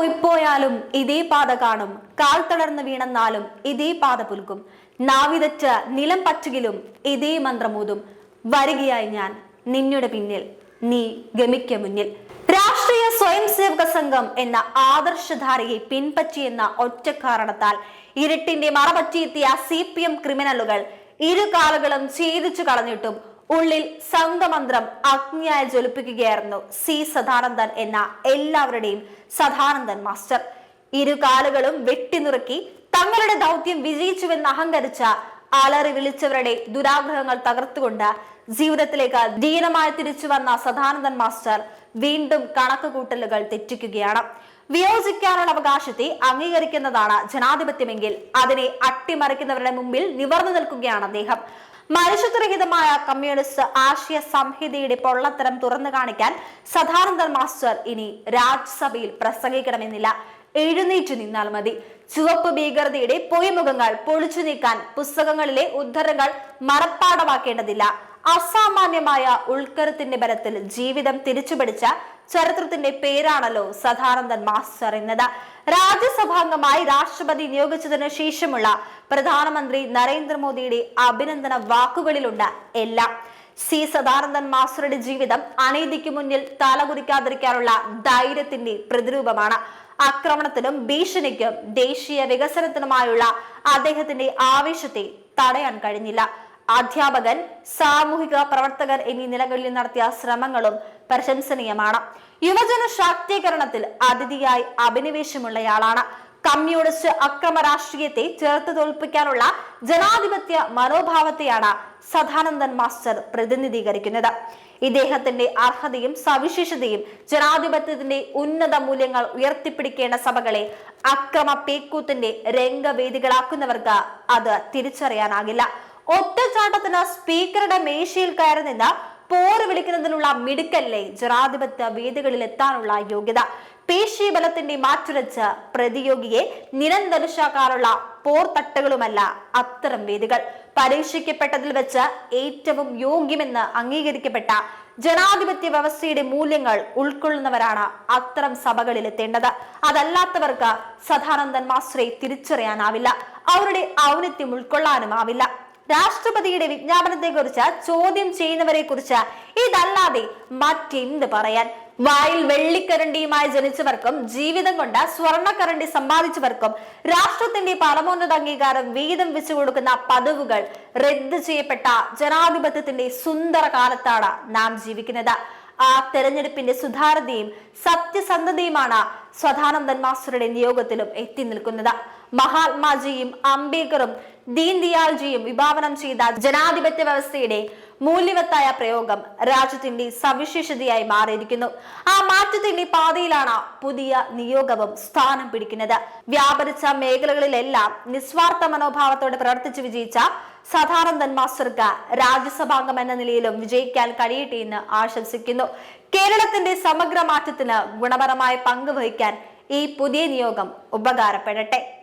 പൊയ്പോയാലും ഇതേ പാത കാണും. കാൽ തളർന്ന് വീണെന്നാലും ഇതേ പാത പുൽക്കും. നാവിതച്ച് നിലം പച്ചുകിലും ഇതേ മന്ത്രമൂതും. വരികയായി ഞാൻ നിന്നുടെ പിന്നിൽ. നീ ഗമിക്ക മുന്നിൽ. രാഷ്ട്രീയ സ്വയം സേവക സംഘം എന്ന ആദർശധാരയെ പിൻപറ്റിയെന്ന ഒറ്റ കാരണത്താൽ ഇരുട്ടിന്റെ മറപറ്റിയെത്തിയ സി പി എം ക്രിമിനലുകൾ ഇരു കാലുകളും ഛേദിച്ചു കളഞ്ഞിട്ടും ഉള്ളിൽ സംഘമന്ത്രം അഗ്നിയായി ജ്വലിപ്പിക്കുകയായിരുന്നു സി സദാനന്ദൻ എന്ന എല്ലാവരുടെയും സദാനന്ദൻ മാസ്റ്റർ. ഇരു കാലുകളും വെട്ടിനുറുക്കി തങ്ങളുടെ ദൗത്യം വിജയിച്ചുവെന്ന് അഹങ്കരിച്ച അലറി വിളിച്ചവരുടെ ദുരാഗ്രഹങ്ങൾ തകർത്തുകൊണ്ട് ജീവിതത്തിലേക്ക് ദീനമായി തിരിച്ചു വന്ന സദാനന്ദൻ മാസ്റ്റർ വീണ്ടും കണക്കുകൂട്ടലുകൾ തെറ്റിക്കുകയാണ്. വിയോജിക്കാനുള്ള അവകാശത്തെ അംഗീകരിക്കുന്നതാണ് ജനാധിപത്യമെങ്കിൽ അതിനെ അട്ടിമറിക്കുന്നവരുടെ മുമ്പിൽ നിവർന്നു നിൽക്കുകയാണ് അദ്ദേഹം. മനുഷ്യത്വരഹിതമായ കമ്മ്യൂണിസ്റ്റ് ആശയ സംഹിതയുടെ പൊള്ളത്തരം തുറന്നു കാണിക്കാൻ സദാനന്ദൻ മാസ്റ്റർ ഇനി രാജ്യസഭയിൽ പ്രസംഗിക്കണമെന്നില്ല. എഴുന്നേറ്റു നിന്നാൽ മതി. ചുവപ്പ് ഭീകരതയുടെ പൊയ്മുഖങ്ങൾ പൊളിച്ചു നീക്കാൻ പുസ്തകങ്ങളിലെ ഉദ്ധരങ്ങൾ മറപ്പാടമാക്കേണ്ടതില്ല. അസാമാന്യമായ ഉൾക്കരുത്തിന്റെ ബലത്തിൽ ജീവിതം തിരിച്ചുപിടിച്ച ചരിത്രത്തിന്റെ പേരാണല്ലോ സദാനന്ദൻ മാസ്റ്റർ എന്നത്. രാജ്യസഭാംഗമായി രാഷ്ട്രപതി നിയോഗിച്ചതിനു ശേഷമുള്ള പ്രധാനമന്ത്രി നരേന്ദ്രമോദിയുടെ അഭിനന്ദന വാക്കുകളിലുണ്ട് എല്ലാം. സി സദാനന്ദൻ മാസ്റ്ററുടെ ജീവിതം അനീതിക്ക് മുന്നിൽ തലകുറിക്കാതിരിക്കാനുള്ള ധൈര്യത്തിന്റെ പ്രതിരൂപമാണ്. ആക്രമണത്തിനും ഭീഷണിക്കും ദേശീയ വികസനത്തിനുമായുള്ള അദ്ദേഹത്തിന്റെ ആവേശത്തെ തടയാൻ കഴിഞ്ഞില്ല. അധ്യാപകൻ സാമൂഹിക പ്രവർത്തകർ എന്നീ നിലകളിൽ നടത്തിയ ശ്രമങ്ങളും പ്രശംസനീയമാണ്. യുവജന ശാക്തീകരണത്തിൽ അതിഥിയായി അഭിനിവേശമുള്ളയാളാണ്. കമ്മ്യൂണിസ്റ്റ് അക്രമ രാഷ്ട്രീയത്തെ ചേർത്ത് തോൽപ്പിക്കാനുള്ള ജനാധിപത്യ മനോഭാവത്തെയാണ് സദാനന്ദൻ മാസ്റ്റർ പ്രതിനിധീകരിക്കുന്നത്. ഇദ്ദേഹത്തിന്റെ അർഹതയും സവിശേഷതയും ജനാധിപത്യത്തിന്റെ ഉന്നത മൂല്യങ്ങൾ ഉയർത്തിപ്പിടിക്കേണ്ട സഭകളെ അക്രമ പേക്കൂത്തിന്റെ രംഗവേദികളാക്കുന്നവർക്ക് അത് തിരിച്ചറിയാനാകില്ല. ഒറ്റച്ചാട്ടത്തിന് സ്പീക്കറുടെ മേശയിൽ കയറി നിന്ന് പോര് വിളിക്കുന്നതിനുള്ള മിടുക്കല്ലേ ജനാധിപത്യ വേദികളിൽ എത്താനുള്ള യോഗ്യത. പേശി ബലത്തിന്റെ മാറ്റുരച്ച് പ്രതിയോഗിയെ പോർ തട്ടുകളുമല്ല അത്തരം വേദികൾ. പരീക്ഷിക്കപ്പെട്ടതിൽ വെച്ച് ഏറ്റവും യോഗ്യമെന്ന് അംഗീകരിക്കപ്പെട്ട ജനാധിപത്യ വ്യവസ്ഥയുടെ മൂല്യങ്ങൾ ഉൾക്കൊള്ളുന്നവരാണ് അത്തരം സഭകളിൽ എത്തേണ്ടത്. അതല്ലാത്തവർക്ക് സദാനന്ദൻ മാസ്റ്ററെ തിരിച്ചറിയാനാവില്ല. അവരുടെ ഔന്നിത്യം ഉൾക്കൊള്ളാനുമാവില്ല. രാഷ്ട്രപതിയുടെ വിജ്ഞാപനത്തെ കുറിച്ച് ചോദ്യം ചെയ്യുന്നവരെ കുറിച്ച് ഇതല്ലാതെ മറ്റെന്ത് പറയാൻ? വായിൽ വെള്ളിക്കരണ്ടിയുമായി ജനിച്ചവർക്കും ജീവിതം കൊണ്ട് സ്വർണക്കരണ്ടി സമ്പാദിച്ചവർക്കും രാഷ്ട്രത്തിന്റെ പരമോന്നത അംഗീകാരം വീതം വെച്ചു കൊടുക്കുന്ന പദവുകൾ റദ്ദ് ചെയ്യപ്പെട്ട ജനാധിപത്യത്തിന്റെ സുന്ദര കാലത്താണ് നാം ജീവിക്കുന്നത്. ആ തെരഞ്ഞെടുപ്പിന്റെ സുതാര്യതയും സത്യസന്ധതയുമാണ് സദാനന്ദൻ മാസ്റ്ററുടെ നിയോഗത്തിലും എത്തി നിൽക്കുന്നത്. മഹാത്മാജിയും അംബേദ്കറും ദീൻ ദിയാൽജിയും വിഭാവനം ചെയ്ത ജനാധിപത്യ വ്യവസ്ഥയുടെ മൂല്യവത്തായ പ്രയോഗം രാജ്യത്തിന്റെ സവിശേഷതയായി മാറിയിരിക്കുന്നു. ആ മാറ്റത്തിന്റെ പാതയിലാണ് പുതിയ നിയോഗവും സ്ഥാനം പിടിക്കുന്നത്. വ്യാപരിച്ച മേഖലകളിലെല്ലാം നിസ്വാർത്ഥ മനോഭാവത്തോടെ പ്രവർത്തിച്ചു വിജയിച്ച സദാനന്ദൻ മാസ്റ്റർക്ക് രാജ്യസഭാംഗം എന്ന നിലയിലും വിജയിക്കാൻ കഴിയട്ടെ എന്ന് ആശംസിക്കുന്നു. കേരളത്തിന്റെ സമഗ്ര മാറ്റത്തിന് ഗുണപരമായ പങ്ക് വഹിക്കാൻ ഈ പുതിയ നിയോഗം ഉപകാരപ്പെടട്ടെ.